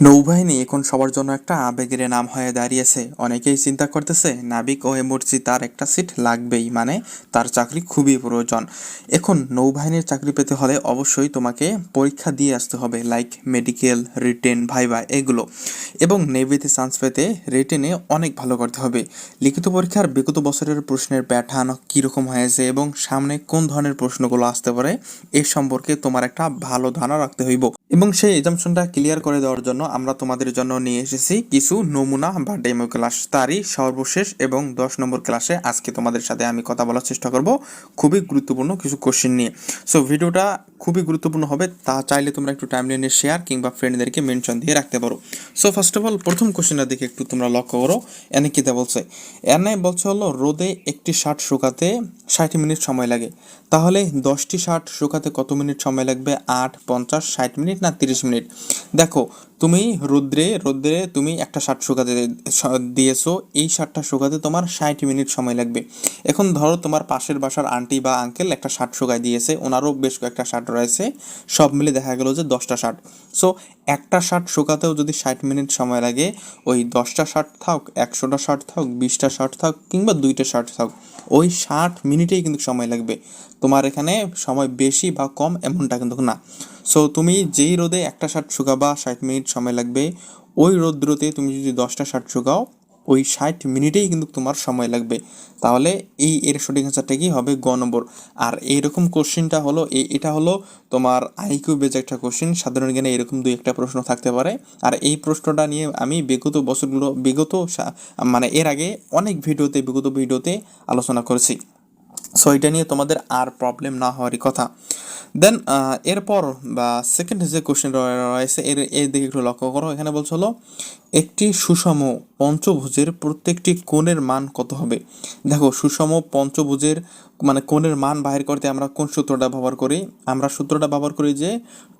নৌবাহিনী এখন সবার জন্য একটা আবেগের নাম হয়ে দাঁড়িয়েছে। অনেকেই চিন্তা করতেছে, নাবিক ও এমর্জি তার একটা সিট লাগবেই মানে তার চাকরি খুবই প্রয়োজন। এখন নৌবাহিনীর চাকরি পেতে হলে অবশ্যই তোমাকে পরীক্ষা দিয়ে আসতে হবে লাইক মেডিকেল রিটেন ভাইবা এগুলো। এবং নেভিতে চান্স পেতে রিটেনে অনেক ভালো করতে হবে। লিখিত পরীক্ষার বিগত বছরের প্রশ্নের প্যাটার্ন কীরকম হয়েছে এবং সামনে কোন ধরনের প্রশ্নগুলো আসতে পারে, এ সম্পর্কে তোমার একটা ভালো ধারণা রাখতে হইব। এবং সেই এজামশনটা ক্লিয়ার করে দেওয়ার জন্য আমরা তোমাদের জন্য নিয়ে এসেছি কিছু নমুনা বা ডেমো ক্লাস তারই সর্বশেষ এবং দশ নম্বর ক্লাসে আজকে তোমাদের সাথে আমি কথা বলার চেষ্টা করব খুবই গুরুত্বপূর্ণ কিছু কোশ্চেন নিয়ে। সো ভিডিওটা খুবই গুরুত্বপূর্ণ হবে, তা চাইলে তোমরা একটু টাইম লাইনে শেয়ার কিংবা ফ্রেন্ডদেরকে মেনশন দিয়ে রাখতে পারো। সো ফার্স্ট অফ অল প্রথম কোশ্চেনটা দেখে একটু তোমরা লক্ষ্য করো। এনে কিতা বলছে? এনে বলছে হলো, রোদে একটি শার্ট শুকাতে ষাট মিনিট সময় লাগে। তাহলে দশটি শার্ট শুকাতে কত মিনিট সময় লাগবে? আট, পঞ্চাশ, ষাট মিনিট? না তিরিশ মিনিট? দেখো, তুমি রোদ্রে রোদ্রে তুমি একটা শার্ট শুকাতে দিয়েছ, এই শার্টটা শুকাতে তোমার ষাট মিনিট সময় লাগবে। এখন ধরো তোমার পাশের বাসার আন্টি বা আঙ্কেল একটা শার্ট শুকায় দিয়েছে, ওনারও বেশ কয়েকটা শার্ট রয়েছে, সব মিলে দেখা গেলো যে দশটা শার্ট। সো একটা শার্ট শুকাতেও যদি ষাট মিনিট সময় লাগে, ওই দশটা শার্ট থাক, একশোটা শার্ট থাক, বিশটা শার্ট থাক কিংবা দুইটা শার্ট থাক, ওই ষাট মিনিটেই কিন্তু সময় লাগবে। তোমার এখানে সময় বেশি বা কম এমনটা কিন্তু না। সো তুমি যেই রোদে একটা শার্ট শুকাবা, ষাট মিনিট সময় লাগবে, ওই রোদ্রতে তুমি যদি দশটা শার্ট শুকাও, ওই ষাট মিনিটেই কিন্তু তোমার সময় লাগবে। তাহলে এই এর সঠিক অ্যান্সারটা কি হবে? গ নম্বর। আর এইরকম কোশ্চেনটা হলো এটা হলো তোমার আইকিউ বেজ একটা কোশ্চেন সাধারণ জ্ঞানে এরকম দুই একটা প্রশ্ন থাকতে পারে। আর এই প্রশ্নটা নিয়ে আমি বিগত বছরগুলো, বিগত মানে এর আগে অনেক ভিডিওতে, বিগত ভিডিওতে আলোচনা করেছি। সো এটা নিয়ে তোমাদের আর প্রবলেম না হওয়ারই কথা। দেন এরপর বা সেকেন্ড যে কোশ্চেন রয়েছে, এর এর দিকে একটু লক্ষ্য করো। এখানে বলছে হলো, একটি সুষম পঞ্চভুজের প্রত্যেকটি কোণের মান কত হবে? দেখো, সুষম পঞ্চভুজের মানে কোণের মান বাহির করতে আমরা কোন সূত্রটা ব্যবহার করি? আমরা সূত্রটা ব্যবহার করি যে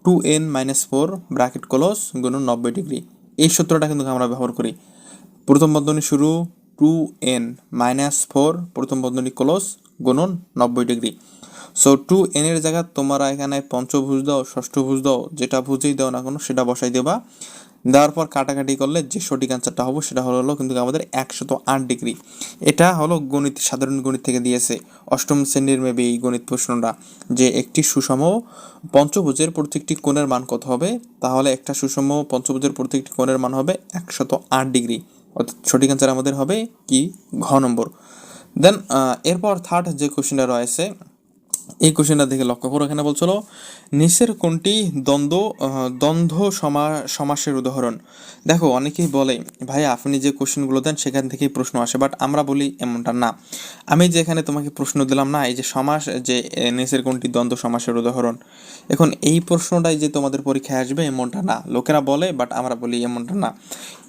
two N minus four bracket close গুণন নব্বই ডিগ্রি। এই সূত্রটা কিন্তু আমরা ব্যবহার করি। প্রথম বন্ধনী শুরু টু এন মাইনাস ফোর প্রথম বন্ধনী ক্লোজ গুণন নব্বই ডিগ্রি। সো টু এন এর জায়গা তোমরা এখানে পঞ্চভুজ দাও, ষষ্ঠভুজ দাও, যেটা ভুজেই দাও না কোনো, সেটা বসাই দেবা। দেওয়ার পর কাটাকাটি করলে যে সঠিক অ্যান্সারটা হবে সেটা হলো হলো কিন্তু আমাদের একশত আট ডিগ্রি। এটা হলো গণিত, সাধারণ গণিত থেকে দিয়েছে। অষ্টম শ্রেণির মেবি এই গণিত প্রশ্নটা, যে একটি সুষম পঞ্চভুজের প্রত্যেকটি কোণের মান কত হবে? তাহলে একটা সুষম পঞ্চভুজের প্রত্যেকটি কোণের মান হবে একশত আট ডিগ্রি। অর্থাৎ সঠিক অ্যান্সার আমাদের হবে কি? ঘ নম্বর। দেন এরপর থার্ড যে কোশ্চেনটা রয়েছে এই কোশ্চেনটা দেখে লক্ষ্য করো। এখানে বলছিল নিচের কোনটি দ্বন্দ্ব দ্বন্দ্ব সমা, সমাসের উদাহরণ? দেখো, অনেকেই বলে, ভাই, আপনি যে কোশ্চেনগুলো দেন, সেখান থেকেই প্রশ্ন আসে। বাট আমরা বলি এমনটা না। আমি যে এখানে তোমাকে প্রশ্ন দিলাম না, এই যে সমাস, যে নিচের কোনটি দ্বন্দ্ব, সমাসের উদাহরণ? এখন এই প্রশ্নটাই যে তোমাদের পরীক্ষায় আসবে, এমনটা না। লোকেরা বলে, বাট আমরা বলি এমনটা না।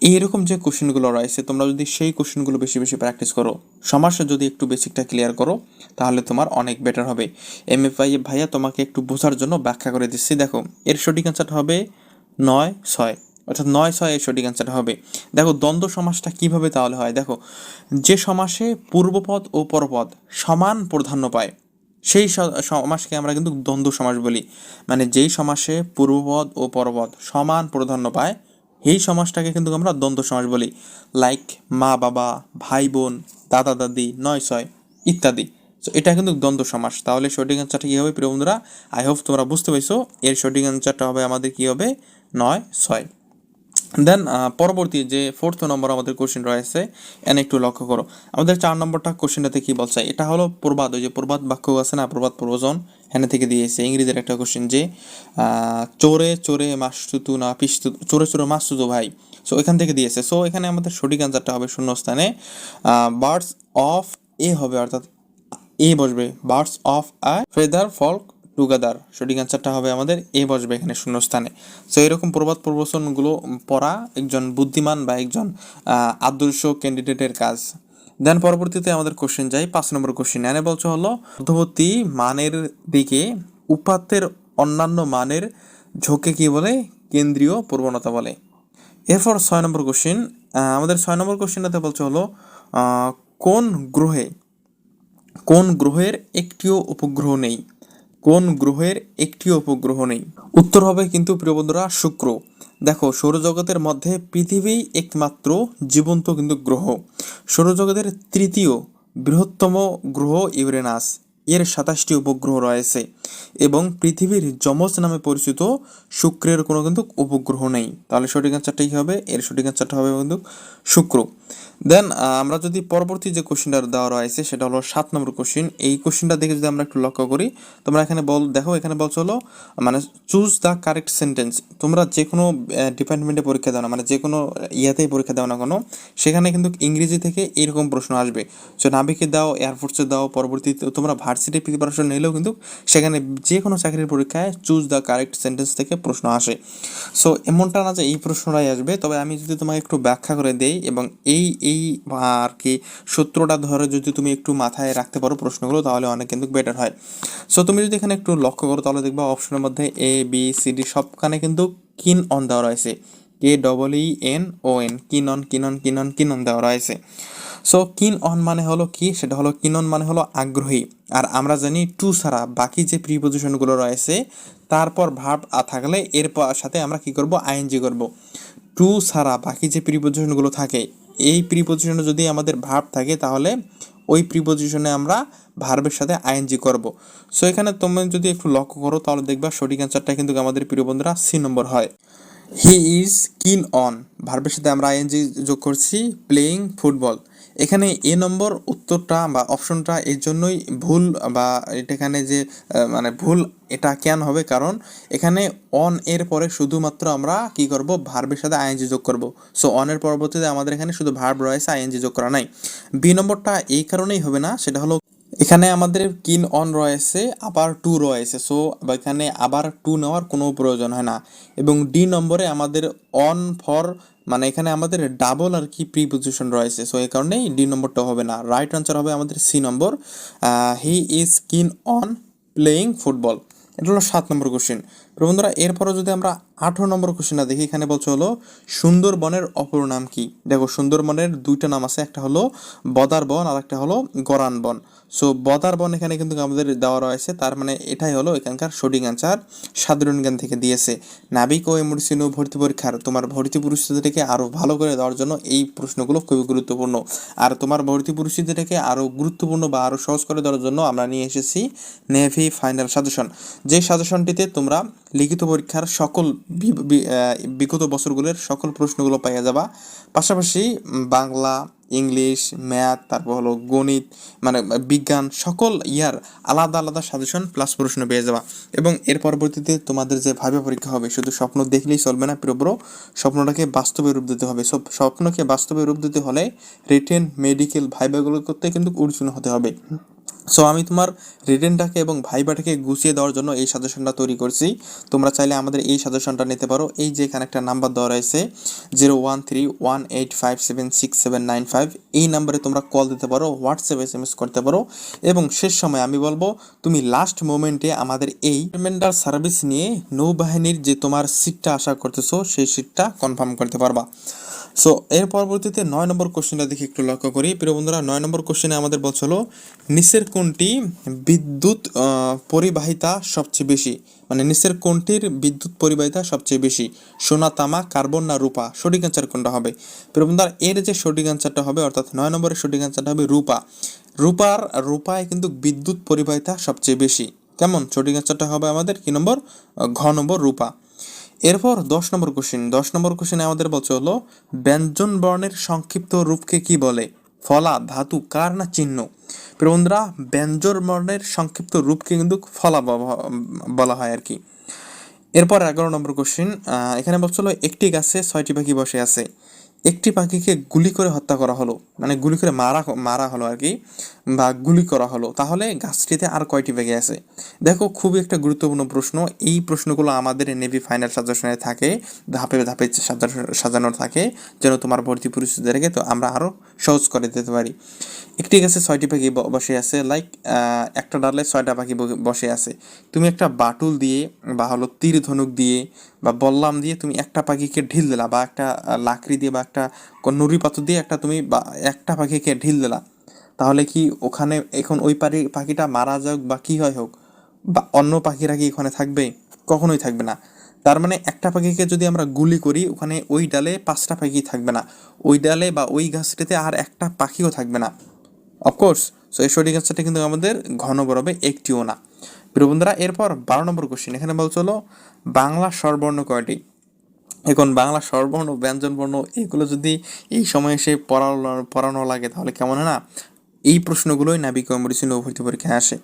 এইরকম যে কোশ্চেনগুলো রয়েছে, তোমরা যদি সেই কোশ্চেনগুলো বেশি বেশি প্র্যাকটিস করো, সমাসে যদি একটু বেসিকটা ক্লিয়ার করো, তাহলে তোমার অনেক বেটার হবে। এম এফ আই ভাইয়া, তোমাকে একটু বোঝার জন্য ব্যাখ্যা করে দিচ্ছি। দেখো, এর সঠিক অ্যান্সারটা হবে নয় ছয়। অর্থাৎ নয় ছয় এর সঠিক অ্যান্সারটা হবে। দেখো, দ্বন্দ্ব সমাসটা কীভাবে তাহলে হয়? দেখো, যে সমাসে পূর্বপদ ও পরপদ সমান প্রাধান্য পায়, সেই সমাসকে আমরা কিন্তু দ্বন্দ্ব সমাস বলি। মানে যেই সমাসে পূর্বপদ ও পরপদ সমান প্রাধান্য পায় এই সমাসটাকে কিন্তু আমরা দ্বন্দ্ব সমাস বলি। লাইক মা বাবা ভাই বোন দাদা দাদি নয় ছয়, ইত্যাদি। তো এটা কিন্তু দ্বন্দ্ব সমাস। তাহলে সঠিক অ্যান্সারটা কী হবে? প্রিয় বন্ধুরা আই হোপ তোমরা বুঝতে পেরেছ। এর সঠিক অ্যান্সারটা হবে আমাদের কী হবে? নয়, ছয়। দেন পরবর্তী যে ফোর্থ নম্বর আমাদের কোশ্চেন রয়েছে, এনে একটু লক্ষ্য করো। আমাদের চার নম্বরটা কোশ্চেনটাতে কি বলছে? এটা হলো প্রবাদ, ওই যে প্রবাদ বাক্য আছে না? প্রবাদ প্রবচন এনে থেকে দিয়েছে। ইংরেজির একটা কোশ্চেন যে চোরে চোরে মাসতুতু না পিস্তু চোরে চোরে মাসতুতু ভাই। সো এখান থেকে দিয়েছে। সো এখানে আমাদের সঠিক অ্যান্সারটা হবে শূন্যস্থানে। বার্ডস অফ এ হবে, অর্থাৎ এ বসবে birds of a feather flock together সঠিক অ্যান্সারটা হবে আমাদের এ বসবে এখানে শূন্যস্থানে। সো এরকম প্রবাদ প্রবচনগুলো পড়া একজন বুদ্ধিমান বা একজন আদর্শ ক্যান্ডিডেটের কাজ। দেন পরবর্তীতে আমাদের কোশ্চেন যাই, পাঁচ নম্বর কোশ্চেন এনে বলছে হলো, মধ্যবর্তী মানের দিকে উপাত্তের অন্যান্য মানের ঝোঁকে কি বলে? কেন্দ্রীয় প্রবণতা বলে। এরপর ছয় নম্বর কোশ্চেন আমাদের ছয় নম্বর কোশ্চেনটাতে বলছে হলো কোন গ্রহে কোন গ্রহের একটিও উপগ্রহ নেই। কোন গ্রহের একটিও উপগ্রহ নেই। উত্তর হবে কিন্তু প্রিয় বন্ধুরা শুক্র। দেখো, সৌরজগতের মধ্যে পৃথিবী একমাত্র জীবন্ত কিন্তু গ্রহ। সৌরজগতের তৃতীয় বৃহত্তম গ্রহ ইউরেনাস। এর সাতাশটি উপগ্রহ রয়েছে এবং পৃথিবীর যমজ নামে পরিচিত শুক্রের কোনো কিন্তু উপগ্রহ নেই। তাহলে সঠিক অ্যান্সারটা কী হবে? এর সঠিক অ্যান্সারটা হবে কিন্তু শুক্র। দেন আমরা যদি পরবর্তী যে কোশ্চেনটা দেওয়া রয়েছে, সেটা হলো সাত নম্বর কোশ্চেন এই কোশ্চেনটা দেখে যদি আমরা একটু লক্ষ্য করি, তোমরা এখানে বল, দেখো, এখানে বলছো হলো মানে চুজ দ্য কারেক্ট সেন্টেন্স তোমরা যে কোনো ডিপার্টমেন্টে পরীক্ষা দাও না মানে যে কোনো ইয়াতেই পরীক্ষা দাও না কোনো, সেখানে কিন্তু ইংরেজি থেকে এরকম প্রশ্ন আসবে। সো নাবিকে দাও এয়ারফোর্সে দাও, পরবর্তীতে তোমরা ভার্সিটি প্রিপারেশন নিলেও কিন্তু সেখানে যে কোনো চাকরির পরীক্ষায় চুজ দ্য কারেক্ট সেন্টেন্স থেকে প্রশ্ন আসে। সো এমনটা না যে এই প্রশ্নটাই আসবে, তবে আমি যদি তোমাকে একটু ব্যাখ্যা করে দেই, এবং এই এই, আর কি, সূত্রটা ধরে যদি তুমি একটু মাথায় রাখতে পারো প্রশ্নগুলো, তাহলে অনেক কিন্তু বেটার হয়। সো তুমি যদি এখানে একটু লক্ষ্য করো, তাহলে দেখবা অপশনের মধ্যে এ বি সি ডি সবখানে কিন্তু কিন অন দেওয়া রয়েছে। K double E N O N keen on keen on keen on keen on দেওয়া রয়েছে। সো কিন অন মানে হলো কি? সেটা হলো কিন অন মানে হলো আগ্রহী। আর আমরা জানি টু ছাড়া বাকি যে প্রিপোজিশনগুলো রয়েছে, তারপর ভাব থাকলে এর সাথে আমরা কি করব? আইএনজি করব। টু ছাড়া বাকি যে প্রিপোজিশনগুলো থাকে এই প্রিপোজিশনে যদি আমাদের ভার্ব থাকে, তাহলে ওই প্রিপোজিশনে আমরা ভার্বের সাথে আইএনজি করব। সো এখানে তোমরা যদি একটু লক্ষ্য করো, তাহলে দেখবা সঠিক অ্যান্সারটা কিন্তু আমাদের প্রিয় বন্ধুরা সি নম্বর হয়। হি ইজ কিন অন ভার্বের সাথে আমরা আইএনজি যোগ করছি প্লেয়িং ফুটবল এখানে এ নম্বর উত্তরটা বা অপশনটা এর জন্যই ভুল বা এখানে যে মানে ভুল এটা কেন হবে? কারণ এখানে অন এর পরে শুধুমাত্র আমরা কি করব? ভার্বের সাথে আইএনজি যোগ করব। সো অনের পরবর্তীতে আমাদের এখানে শুধু ভার্ব রয়েছে আইএনজি যোগ করা নাই। বি নম্বরটা এই কারণেই হবে না, সেটা হলো এখানে আমাদের কিন অন রয়েছে, আবার টু রয়েছে সো এখানে আবার টু নেওয়ার কোনো প্রয়োজন হয় না। এবং ডি নম্বরে আমাদের অন ফর মানে এখানে আমাদের ডাবল আর কি প্রিপোজিশন রয়েছে সো এই কারণেই ডি নম্বরটা হবে না। রাইট আনসার হবে আমাদের C number. He is keen on playing football এটা হলো সাত নম্বর কোশ্চেন বন্ধুরা, এরপরও যদি আমরা আঠারো নম্বর কোশ্চেনটা দেখি। এখানে বলছে হলো, সুন্দরবনের অপর নাম কি? দেখো, সুন্দরবনের দুইটা নাম আছে, একটা হলো বদার বন আর একটা হলো গরান বন। সো বদার বন এখানে কিন্তু আমাদের দেওয়া রয়েছে, তার মানে এটাই হলো এখানকার সঠিক অ্যান্সার সাধারণ জ্ঞান থেকে দিয়েছে। নাবিক ও এমরসি ভর্তি পরীক্ষার, তোমার ভর্তি পরিস্থিতিটাকে আরও ভালো করে দেওয়ার জন্য এই প্রশ্নগুলো খুবই গুরুত্বপূর্ণ। আর তোমার ভর্তি পরিস্থিতিটাকে আরও গুরুত্বপূর্ণ বা আরও সহজ করে দেওয়ার জন্য আমরা নিয়ে এসেছি নেভি ফাইনাল সাজেশন যে সাজেশনটিতে তোমরা লিখিত পরীক্ষার সকল বিগত বছরগুলোর সকল প্রশ্নগুলো পাইয়া যাবা। পাশাপাশি বাংলা, ইংলিশ, ম্যাথ, তারপর হলো গণিত মানে বিজ্ঞান, সকল ইয়ার আলাদা আলাদা সাজেশন প্লাস প্রশ্ন পেয়ে যাবা। এবং এর পরবর্তীতে তোমাদের যে ভাবে পরীক্ষা হবে, শুধু স্বপ্ন দেখলেই চলবে না প্রিয় বড় স্বপ্নটাকে বাস্তবে রূপ দিতে হবে। সব স্বপ্নকে বাস্তবে রূপ দিতে হলে রিটেন মেডিকেল ভাইবাগুলো করতে কিন্তু উর্জুন হতে হবে। সো আমি তোমার রিটেনটাকে এবং ভাইবাটাকে গুছিয়ে দেওয়ার জন্য এই সাজেশনটা তৈরি করছি। তোমরা চাইলে আমাদের এই সাজেশনটা নিতে পারো। এই যে এখানে একটা নাম্বার দেওয়া রয়েছে, zero one three one eight five seven six seven nine five. এই নাম্বারে তোমরা কল দিতে পারো, হোয়াটসঅ্যাপ এস এম এস করতে পারো। এবং শেষ সময় আমি বলব, তুমি লাস্ট মোমেন্টে আমাদের এই রিমাইন্ডার সার্ভিস নিয়ে নৌবাহিনীর যে তোমার সিটটা আশা করতেছো, সেই সিটটা কনফার্ম করতে পারবা। সো এর পরবর্তীতে নয় নম্বর কোশ্চেনটা দেখি একটু লক্ষ্য করি। প্রিয় বন্ধুরা, নয় নম্বর কোশ্চেনে আমাদের বলছিল নিচের কোনটি বিদ্যুৎ পরিবাহিতা সবচেয়ে বেশি? মানে নিচের কোনটির বিদ্যুৎ পরিবাহিতা সবচেয়ে বেশি, সোনা, তামা, কার্বন না রূপা? সঠিক অ্যান্সার কোনটা হবে? প্রিয় বন্ধুরা, এর যে সঠিক অ্যান্সারটা হবে, অর্থাৎ নয় নম্বরের সঠিক অ্যান্সারটা হবে রূপা। রূপার, রূপায় কিন্তু বিদ্যুৎ পরিবাহিতা সবচেয়ে বেশি। কেমন? সঠিক অ্যান্সারটা হবে আমাদের কি নম্বর? ঘ নম্বর রূপা। এরপর দশ নম্বর কোশ্চিন দশ নম্বর কোশ্চিনে আমাদের বলছে হলো, ব্যঞ্জন বর্ণের সংক্ষিপ্ত রূপকে কি বলে? ফলা, ধাতু, কার না চিহ্ন? বন্ধুরা, ব্যঞ্জন বর্ণের সংক্ষিপ্ত রূপকে কিন্তু ফলা বলা হয় আর কি। এরপর এগারো নম্বর কোশ্চিন এখানে বলছিল একটি গাছে ছয়টি পাখি বসে আছে। একটি পাখিকে গুলি করে হত্যা করা হলো মানে গুলি করে মারা মারা হলো আর কি, বা গুলি করা হলো, তাহলে গাছটিতে আর কয়টি পাখি আছে? দেখো, খুবই একটা গুরুত্বপূর্ণ প্রশ্ন। এই প্রশ্নগুলো আমাদের নেভি ফাইনাল সাজেশনে থাকে, ধাপে ধাপে সাজানো থাকে, যেন তোমার ভর্তি পরিস্থিতি রেখে তো আমরা আরও সহজ করে দিতে পারি। একটি গাছে ছয়টি পাখি বসে আছে লাইক একটা ডালে ছয়টা পাখি বসে আছে। তুমি একটা বাটুল দিয়ে, বা হলো তীর ধনুক দিয়ে, বা বল্লাম দিয়ে তুমি একটা পাখিকে ঢিল দিলা, বা একটা লাকড়ি দিয়ে, বা একটা নুড়ি পাথর দিয়ে একটা তুমি একটা পাখিকে ঢিল দিলা। তাহলে কি ওখানে এখন ওই পাখি পাখিটা মারা যাক বা কী হয় হোক, বা অন্য পাখিরা কি ওখানে থাকবে কখনোই থাকবে না। তার মানে একটা পাখিকে যদি আমরা গুলি করি, ওখানে ওই ডালে পাঁচটা পাখি থাকবে না। ওই ডালে বা ওই গাছটিতে আর একটা পাখিও থাকবে না। অফকোর্স সো এই সঠিক অ্যান্সারটা কিন্তু আমাদের ঘন বরবে একটিও না। প্রিয় বন্ধুরা, এরপর বারো নম্বর কোশ্চেন এখানে বলছিল বাংলা স্বরবর্ণ কয়টি? এখন বাংলা স্বরবর্ণ ব্যঞ্জন বর্ণ এগুলো যদি এই সময় এসে পড়ানো পড়ানো লাগে তাহলে কেমন হয় না? এই প্রশ্নগুলোই নাবিক কম্পিটিশন ভর্তি পরীক্ষায় আসে।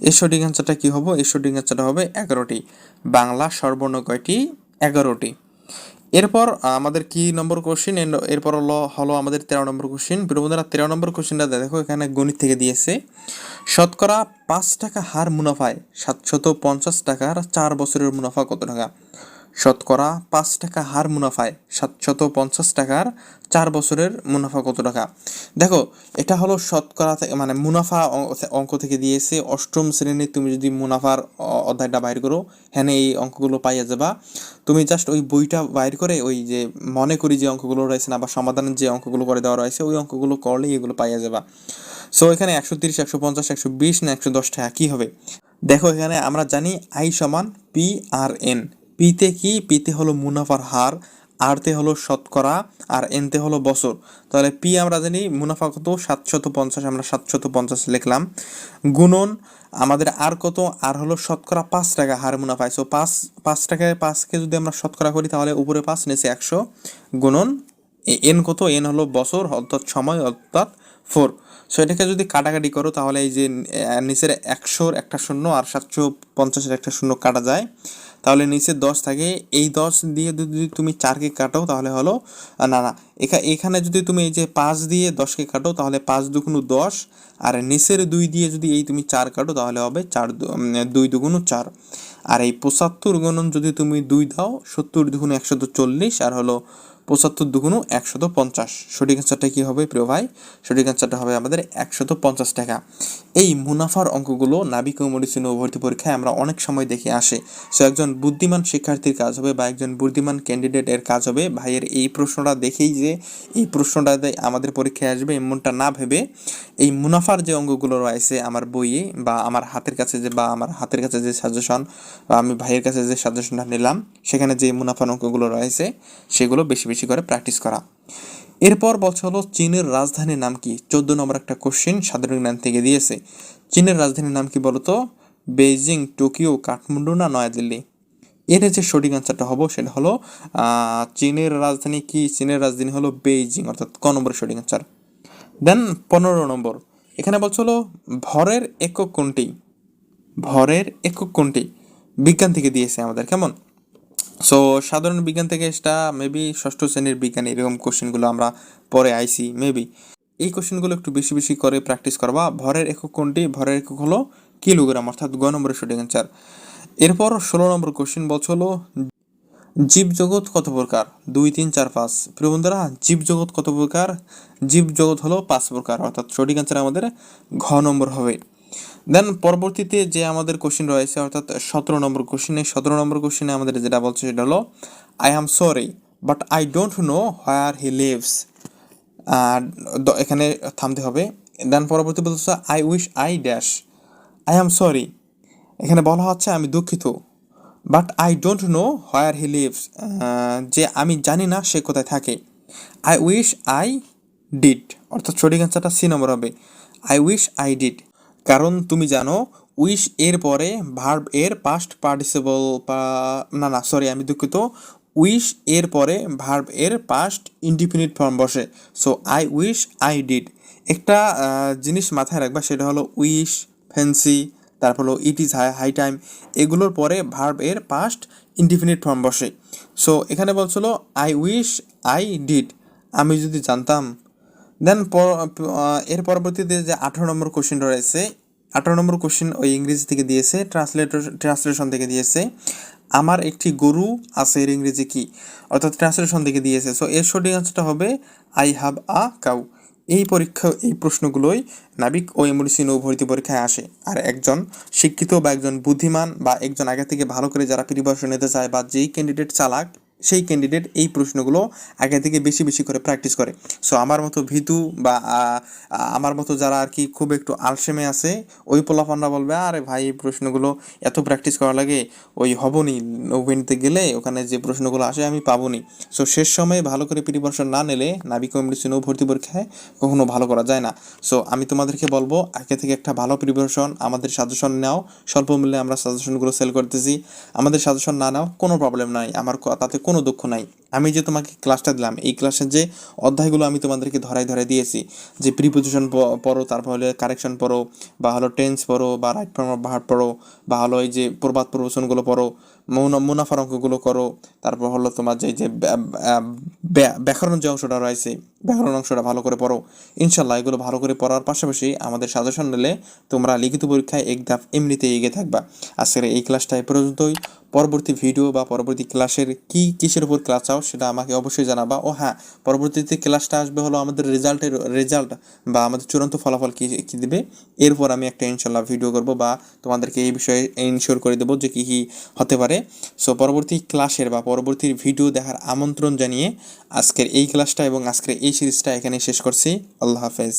এর সঠিক অ্যান্সারটা কী হব? এর সঠিক অ্যান্সারটা হবে এগারোটি। বাংলা স্বরবর্ণ কয়টি? এগারোটি। এরপর আমাদের কি নম্বর কোশ্চিন এরপর হলো হলো আমাদের তেরো নম্বর কোশ্চিন বন্ধুরা, তেরো নম্বর কোশ্চিনটা দেখো, এখানে গণিত থেকে দিয়েছে। শতকরা পাঁচ টাকা হার মুনাফায় সাতশত পঞ্চাশ টাকার চার বছরের মুনাফা কত টাকা? শতকরা পাঁচ টাকা হার মুনাফায় সাতশত পঞ্চাশ টাকার চার বছরের মুনাফা কত টাকা? দেখো, এটা হলো শতকরা মানে মুনাফা অঙ্ক থেকে দিয়েছে। অষ্টম শ্রেণির তুমি যদি মুনাফার অধ্যায়টা বাইর করো হ্যাঁ এই অঙ্কগুলো পাইয়া যাবা। তুমি জাস্ট ওই বইটা বাইর করে ওই যে মনে করি যে অঙ্কগুলো রয়েছে না বা সমাধানের যে অঙ্কগুলো করে দেওয়া রয়েছে, ওই অঙ্কগুলো করলেই এগুলো পাইয়া যাবা। সো এখানে একশো তিরিশ, একশো পঞ্চাশ, একশো বিশ না একশো দশ টাকা কী হবে? দেখো এখানে আমরা জানি আই সমান পি আর এন। পিতে কি? পিতে হলো মুনাফার হার, আরতে হলো শতকরা, আর এনতে হলো বছর। তাহলে পি আমরা জানি মুনাফা কত? সাতশত পঞ্চাশ আমরা সাতশত পঞ্চাশ লিখলাম। গুণন, আমাদের আর কত? আর হলো শতকরা পাঁচ টাকা হার মুনাফায়। সো পাঁচ পাঁচ টাকায় পাঁচকে যদি আমরা শতকরা করি, তাহলে উপরে পাঁচ, নিচে একশো। গুণন এন কত? এন হলো বছর, অর্থাৎ সময়, অর্থাৎ ফোর। সো এটাকে যদি কাটাকাটি করো, তাহলে এই যে নিচের একশোর একটা শূন্য আর সাতশো পঞ্চাশের একটা শূন্য কাটা যায়। তাহলে নিচে দশ থাকে। এই দশ দিয়ে যদি তুমি চারকে কাটো, তাহলে হলো না না এখানে যদি তুমি এই যে পাঁচ দিয়ে দশকে কাটো, তাহলে পাঁচ দুগুণ দশ। আর নিচের দুই দিয়ে যদি এই তুমি চার কাটো, তাহলে হবে চার দুই দুগুণ চার। আর এই পঁচাত্তর গুণন যদি তুমি দুই দাও, সত্তর দুগুণ একশো চল্লিশ, আর হলো পঁচাত্তর দুগুণ একশত পঞ্চাশ। সঠিক অ্যান্সারটা কী হবে প্রিয় ভাই? সঠিক অ্যান্সারটা হবে আমাদের একশত পঞ্চাশ টাকা। এই মুনাফার অঙ্কগুলো নাবিক ও ভর্তি পরীক্ষায় আমরা অনেক সময় দেখে আসে। সো একজন বুদ্ধিমান শিক্ষার্থীর কাজ হবে বা একজন বুদ্ধিমান ক্যান্ডিডেট এর কাজ হবে। ভাইয়ের এই প্রশ্নটা দেখেই যে এই প্রশ্নটা আমাদের পরীক্ষায় আসবে এমনটা না ভেবে এই মুনাফার যে অঙ্কগুলো রয়েছে আমার বইয়ে বা আমার হাতের কাছে যে বা আমার হাতের কাছে যে সাজেশন বা আমি ভাইয়ের কাছে যে সাজেশনটা নিলাম, সেখানে যে মুনাফার অঙ্কগুলো রয়েছে, সেগুলো বেশি বেশি করে প্র্যাকটিস করা। এরপর বলছে হলো, চীনের রাজধানীর নাম কি? চোদ্দ নম্বর একটা কোশ্চেন সাধারণ জ্ঞান থেকে দিয়েছে। চীনের রাজধানীর নাম কি বলতো? বেইজিং, টোকিও, কাঠমান্ডু না নয়াদিল্লি? এর যে সঠিক আনসারটা হব সেটা হলো চীনের রাজধানী কি? চীনের রাজধানী হলো বেইজিং, অর্থাৎ ক নম্বরের সঠিক আনসার দেন পনেরো নম্বর, এখানে বলছে হলো, ভরের একক কোনটি? ভরের একক কোনটি? বিজ্ঞান থেকে দিয়েছে আমাদের, কেমন? সো সাধারণ বিজ্ঞান থেকে এটা মেবি ষষ্ঠ শ্রেণির বিজ্ঞান এরকম কোশ্চেনগুলো আমরা পরে আইসি মেবি এই কোশ্চেনগুলো একটু বেশি বেশি করে প্র্যাকটিস করবা। ভরের একক কোনটি? ভরের একক হলো কিলোগ্রাম অর্থাৎ গ নম্বরের সঠিক অ্যান্সার এরপর ষোলো নম্বর কোশ্চেন বলছে হলো জীবজগৎ কত প্রকার? দুই, তিন, চার, পাঁচ। প্রিয় বন্ধুরা জীবজগৎ কত প্রকার? জীবজগৎ হলো পাঁচ প্রকার, অর্থাৎ সঠিক অ্যান্সার আমাদের ঘ নম্বর হবে। দেন পরবর্তীতে যে আমাদের কোশ্চেন রয়েছে, অর্থাৎ সতেরো নম্বর কোশ্চেনে সতেরো নম্বর কোশ্চেনে আমাদের যেটা বলছে সেটা হলো I am sorry but I don't know where he lives এখানে থামতে হবে। দেন পরবর্তী বলছে I wish I dash I am sorry এখানে বলা হচ্ছে, আমি দুঃখিত but I don't know where he lives যে আমি জানি না সে কোথায় থাকে। আই উইশ আই ডিড অর্থাৎ সঠিক অ্যান্সারটা সি নম্বর হবে। আই উইশ আই ডিড কারণ তুমি জানো উইশ এর পরে ভার্ব এর পাস্ট পার্টিসিপল না না সরি আমি দুঃখিত। উইশ এর পরে ভার্ব এর পাস্ট ইনডিফিনিট ফর্ম বসে। So I wish I did একটা জিনিস মাথায় রাখবা, সেটা হলো উইশ ফ্যান্সি তারপর হলো it is high high time এগুলোর পরে ভার্ব এর পাস্ট ইনডিফিনিট ফর্ম বসে। সো এখানে বলছিল আই উইশ আই ডিড আমি যদি জানতাম দেন এর পরবর্তীতে যে আঠারো নম্বর কোশ্চেন রয়েছে, আঠারো নম্বর কোশ্চেন ওই ইংরেজি থেকে দিয়েছে ট্রান্সলেটর ট্রান্সলেশন থেকে দিয়েছে। আমার একটি গরু আছে, এর ইংরেজি কি? অর্থাৎ ট্রান্সলেশন থেকে দিয়েছে। সো এর সঠিক আনসারটা হবে আই হ্যাভ আ কাউ এই পরীক্ষা, এই প্রশ্নগুলোই নাবিক ও এমডিসি নৌভর্তি পরীক্ষায় আসে। আর একজন শিক্ষিত বা একজন বুদ্ধিমান বা একজন আগে থেকে ভালো করে যারা প্রিপারেশন নিতে চায় বা যেই ক্যান্ডিডেট চালাক সেই ক্যান্ডিডেট এই প্রশ্নগুলো আগে থেকে বেশি বেশি করে প্র্যাকটিস করে। সো আমার মতো ভীতু বা আমার মতো যারা আর কি খুব একটু আলসেমে আছে, ওই পোলাপানরা বলবে, আরে ভাই, এই প্রশ্নগুলো এত প্র্যাকটিস করা লাগে, ওই হবনি। নৌবাহিনীতে গেলে ওখানে যে প্রশ্নগুলো আসে, আমি পাবোনি। সো শেষ সময়ে ভালো করে প্রিপারেশন না নিলে, নাবিক কমিউনিটি নৌ ভর্তি পরীক্ষায় কখনো ভালো করা যায় না। সো আমি তোমাদেরকে বলব, আগে থেকে একটা ভালো প্রিপারেশন আমাদের সাজেশন নাও। স্বল্প মূল্যে আমরা সাজেশনগুলো সেল করতেছি। আমাদের সাজেশন না নাও, কোনো প্রবলেম নাই। আমার তাতে কোনো দুঃখ নাই। আমি যে তোমাকে ক্লাসটা দিলাম, এই ক্লাসের যে অধ্যায়গুলো আমি তোমাদেরকে ধরাই ধরাই দিয়েছি, যে প্রিপোজিশন পড়ো, তারপর হলে কারেকশন পড়ো, বা হলো টেন্স পড়ো, বা রাইট ফর্ম অফ ভার্ব পড়ো, বা হলো এই যে প্রবাদ প্রবচনগুলো পড়ো মুনাফার অঙ্কগুলো করো। তারপর হলো তোমার যে যে ব্যা- ব্যা- ব্যা- ব্যাকরণ যে অংশটা রয়েছে ব্যাকরণ অংশটা ভালো করে পড়ো। ইনশাল্লাহ এগুলো ভালো করে পড়ার পাশাপাশি আমাদের সাজেশন নিলে তোমরা লিখিত পরীক্ষায় এক ধাপ এমনিতে এগিয়ে থাকবা। আজকের এই ক্লাসটা এই পর্যন্তই। পরবর্তী ভিডিও বা পরবর্তী ক্লাসের কি কিসের উপর ক্লাস চাও সেটা আমাকে অবশ্যই জানাবা। ও হ্যাঁ পরবর্তীতে ক্লাসটা আসবে হলো আমাদের রেজাল্টের রেজাল্ট বা আমাদের চূড়ান্ত ফলাফল কি কি দেবে। এরপর আমি একটা ইনশাল্লাহ ভিডিও করব বা তোমাদেরকে এই বিষয়ে ইনশিওর করে দেবো যে কী কী হতে পারে। সো পরবর্তী ক্লাসের বা পরবর্তী ভিডিও দেখার আমন্ত্রণ জানিয়ে আজকের এই ক্লাসটা এবং আজকের এই সিরিজটা এখানে শেষ করছি। আল্লাহ হাফেজ।